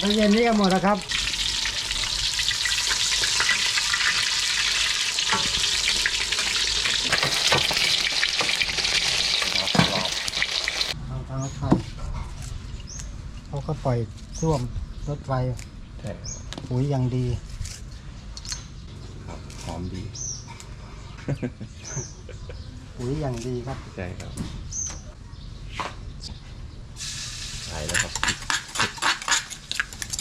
ไปเย็นนี้กันหมดนะครับทางทางรถไฟเขาก็ปล่อยช่วมรถไฟใช่ครับปุ๋ยอย่างดี ครับหอมดี ปุ๋ยอย่างดีครับ ใช่ครับใช่แล้วครับ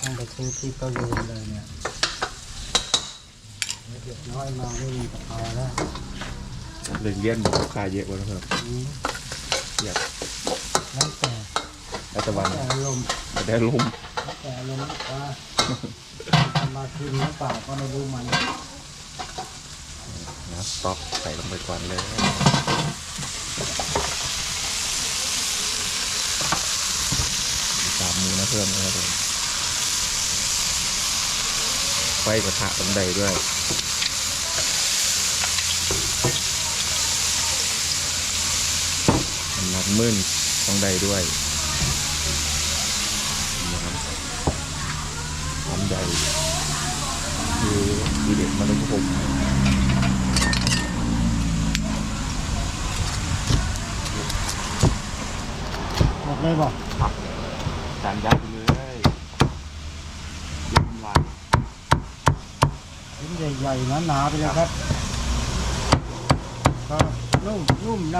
ต้องไปซื้อที่เกาหลีเลยเนี่ยเด็กน้อยมาไม่มีกะเพราแล้วเรื่องเลี้ยนบอกลูกค้าเยอะกว่านะครับอืมอยากแล้วแต่รัฐบาลแต่อารมณ์จะได้ลมแล้วแต่อารมณ์ลูกค้าทำมาคืนหรือเปล่าก็ไม่รู้มันนะสต๊อกใส่ลงไปก่อนเลยมีสามมือนะเพิ่มนะครับผมไฟกระทะตรงใดด้วยน้ำหนักมื่นต้องได้ด้วยนะครับหอมใหญ่คือดีเด็ดมันต้องผมหมดเลยบอกครับจานยักษ์เลยเยี่ยมลาย ชิ้น ใหญ่ๆหนาๆไปเลยครับก็นุ่มนุ่มใน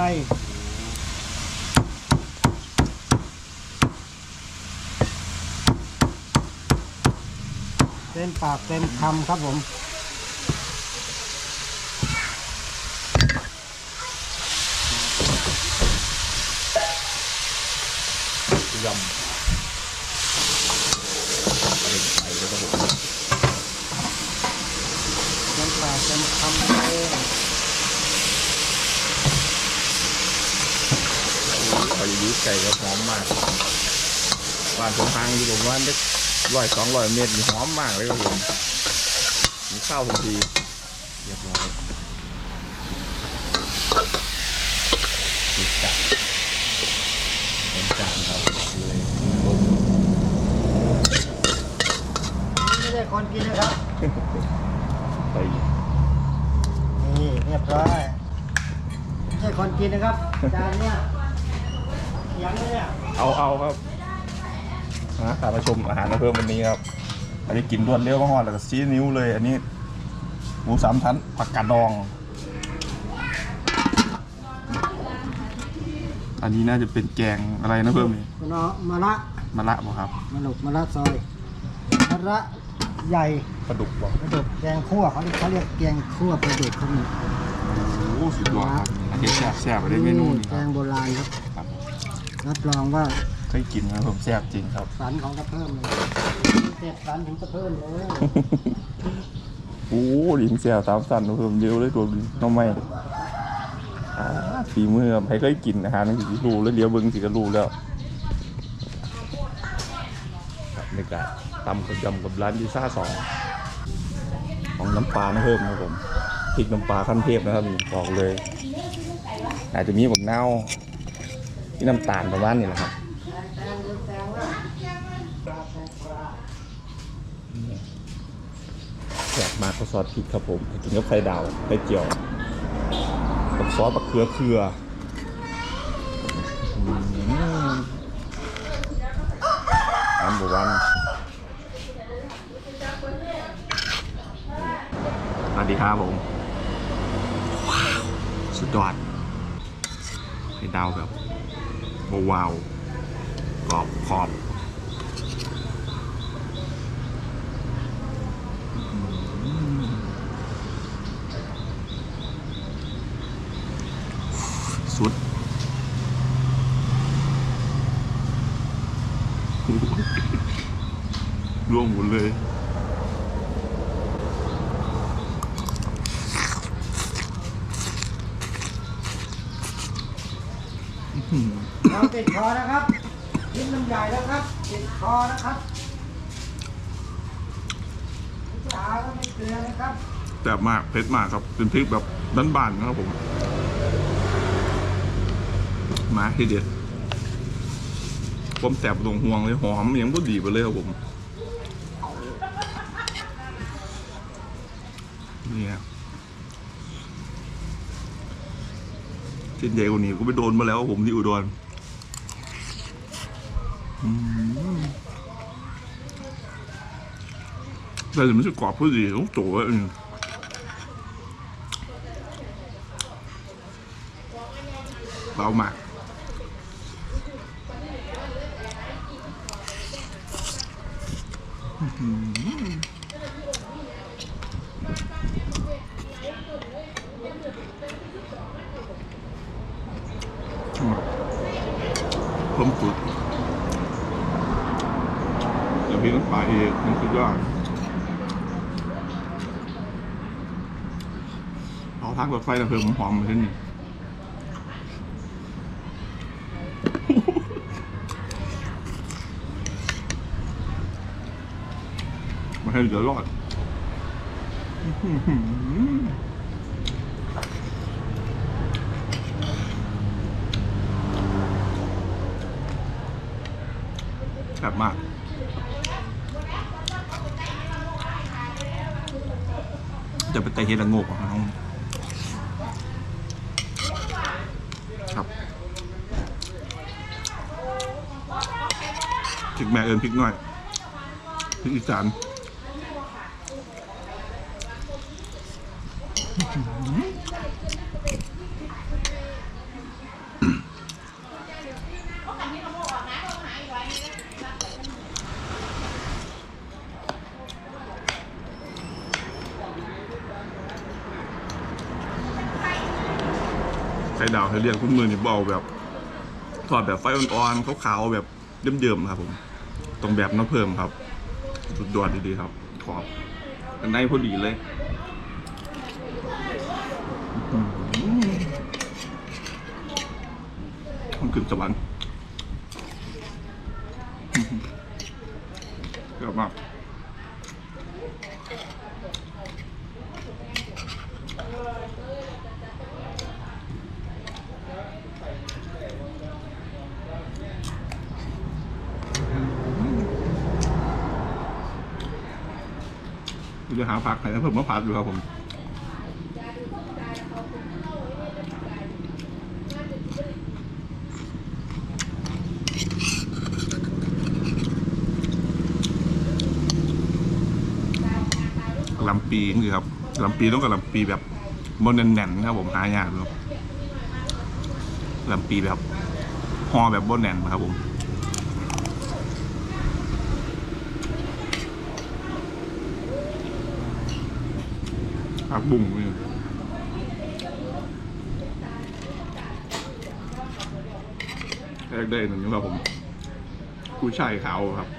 เต็มปากเต็มคำครับผมยำอะไรไปแล้วก็ผม เต็มปากเต็มคำเลย พอจะยืด ไก่ก็หอมมากบ้านผมทางอยู่ผมว่าได้ร้อยสองร้อยเมตรนี่หอมมากเลยครับผมมีข้าวทันทีเรียบร้อยติดจัดเป็นจานครับเลยไม่ได้คนกินนะครับ ไปนี่เรียบร้อยไม่ใช่คนกินนะครับจานเนี้ยยัง เลยเนี่ยเอาเอาครับนะตามมาชมอาหารมาเพิ่มวันนี้ครับ อันนี้กินรวดเร็วมากๆแล้วก็ซีนิ้วเลย อันนี้หมูสามชั้นผักกาดดอง อันนี้น่าจะเป็นแกงอะไรนะเพิ่มนี่คุณเอามะระมะระบ่ครับมะลุกมะระซอยมะระใหญ่ปลาดุกบ่ปลาดุกแกงคั่วเขาเรียกเขาเรียกแกงคั่วปลาดุกเขามีโอ้สุดยอดครับอันนี้แซ่บแซ่บไปได้เมนูนี้แกครังบโบราณครับค รับรับรองว่าเคยกินครับผมแซ่บจริงครับ สันของตะเพิ่มเลยเจ็ดสันถึงตะเพิ่มเลยโอ้ดิงแซ่บตามสั่นเพิ่มเยอะเลยตัวนี้น้องไม่อ่าฝีมือครับใครเคยกินอาหารนั่นสิรู้แล้วเดี๋ยวเบิ่งสิก็รู้แล้วครับในการตำกับยำกับร้านยูซ่าสองของน้ำปลานะเพิ่มนะครับผมพริกน้ำปลาขั้นเทพนะครับนี่บอกเลย อาจจะมีบักเน่าว ที่น้ำตาลประมาณนี้แหละครับแซ่บมากก็ซอสพริกครับผมกินกับไข่ดาวไข่เจียวกับซอสบักเขือเขืออืมอันบวันสวัสดีครับผม ว้าว สุดยอดให้ดาวแบบ วาวกรอบขอบสุดร่วงหมดเลย เอาติดคอนะครับลิ้นมันใหญ่แล้วครับติดคอนะครับจ๋าไม่เกลือนะครับแซ่บมากเผ็ดมากครับเป็นพริกแบบบ้านๆนะครับผมมาทีเด็ดผมแสบตรงห่วงเลยหอมยังก็ดีไปเลยครับผมนี่ครับชิ้นใหญ่กว่านี้ก็ไปโดนมาแล้วผมที่อุดร อืมแต่มันจะกรอบพ อดีต้องโตอะอืมเบพี่น้ำปลาเองมันสุดยอดเอาทางรถไฟนะเพิ่มหอมๆมาที่นี่มาให้เหลือรอดอื้อหือแซ่บมาก จะเป็นไตเฮดละโงกอะครับครับพริกแม่เอิญพริกน้อยพริกอีสาน ไข่ดาวให้เรียกคุณมือนี่เบเอาแบบทอดแบบไฟอ่อนๆขาวๆแบบเยิ้มๆครับผมตรงแบบน้ำเพิ่มครับ สุดยอดดีๆครับ ขอบกันได้พอดีเลยมันขึ้นสวรรค์อื้อหือเยอะมาก จะหาผักให้นเพิ่มมะพร้าวอยู่ครับผมลำปีนี่ครับลำปีต้องกับลำปีแบบบนแน่นๆครับผมหายากเลยลำปีแบบห่อแบบบนแน่นนะครับผม ผักบุ่งเลยแรกได้หนึ่งครับผมกู้ชายขาวครับ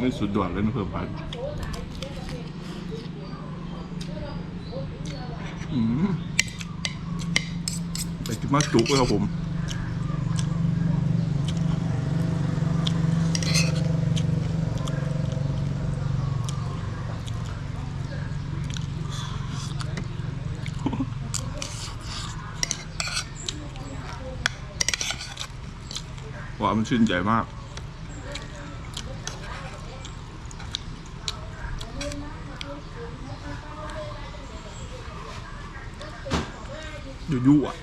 นี่สุดยอดเลยนะเพิ่มไปอืมแต่กินมาจุกเลยครับผม ว่ามันชื่นใจมาก อยู่ยู่อะ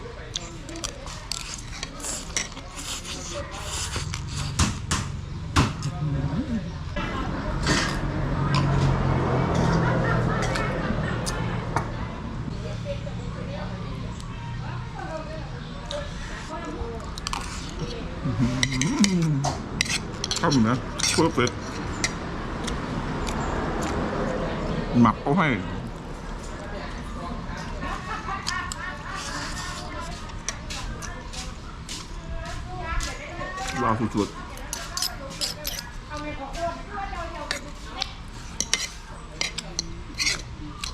ข้ามนะเพอร์เฟกหมักเขาให้ว้าวสุดๆ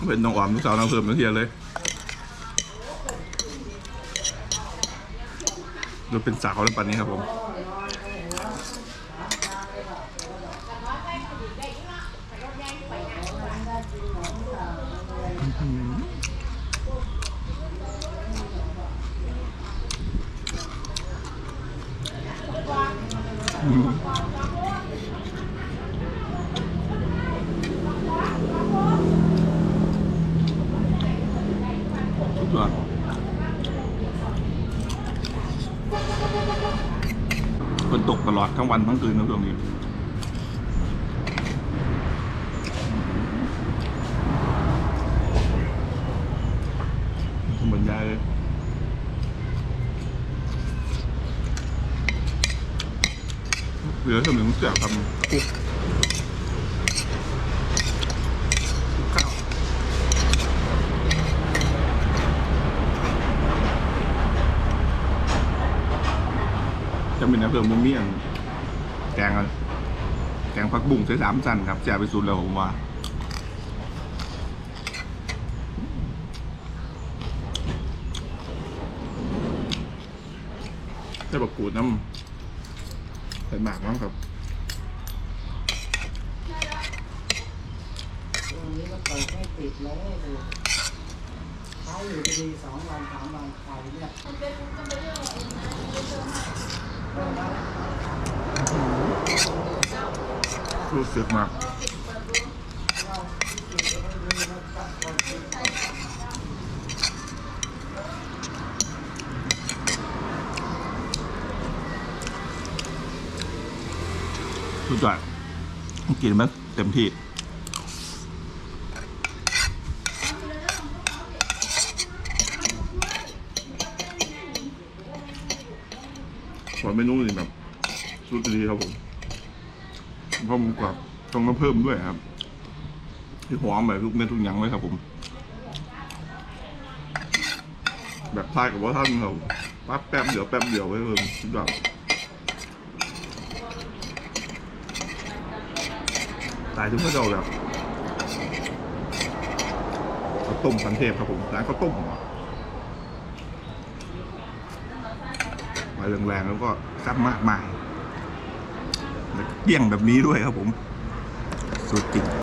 เป็นน้องอ่อมลูกสาวน้องเพิ่มน้องเทียนเลยดูเป็นสาวแล้วปันนี้ครับผม ยอนตกตลอดทั้งวันทั้งคืนนะตรงนี้เหมืนยายเลย เหลือสำหนึ่งเสียทำคุกคุกข้าวจะเป็นน้ำเพิ่มมุมเมี่ยงแกงอะแกงผักบุ้งใส่สามสันครับแจ่ไปสุดแล้วผมว่าใส่บักกูดน้ำใส่หมากมั้งครับช่วงนี้มันเปิดไม่ติดเลยดูใช้อยู่ดีๆสองวันสามวันไข่เนี่ยรู้สึกมากสุดยอด กินมันเต็มที่ส่วนเมนูนี่แบบสุดดีครับผมเพราะผมกว่าต้องมาเพิ่มด้วยครับ ที่หอมแบบทุกเม็ดทุกอย่างเลยครับผม แบบทายกับว่าท่านครับปั๊บแป๊บเดียวแป๊บเดียวไว้เพิ่มสุดยอดายทุกเมื่อเราแบบข้าวต้มสันเทพครับผมร้านข้าวต้มมาแรงๆแล้วก็ซับมากมายเกลี้ยงแบบนี้ด้วยครับผม สุดจริง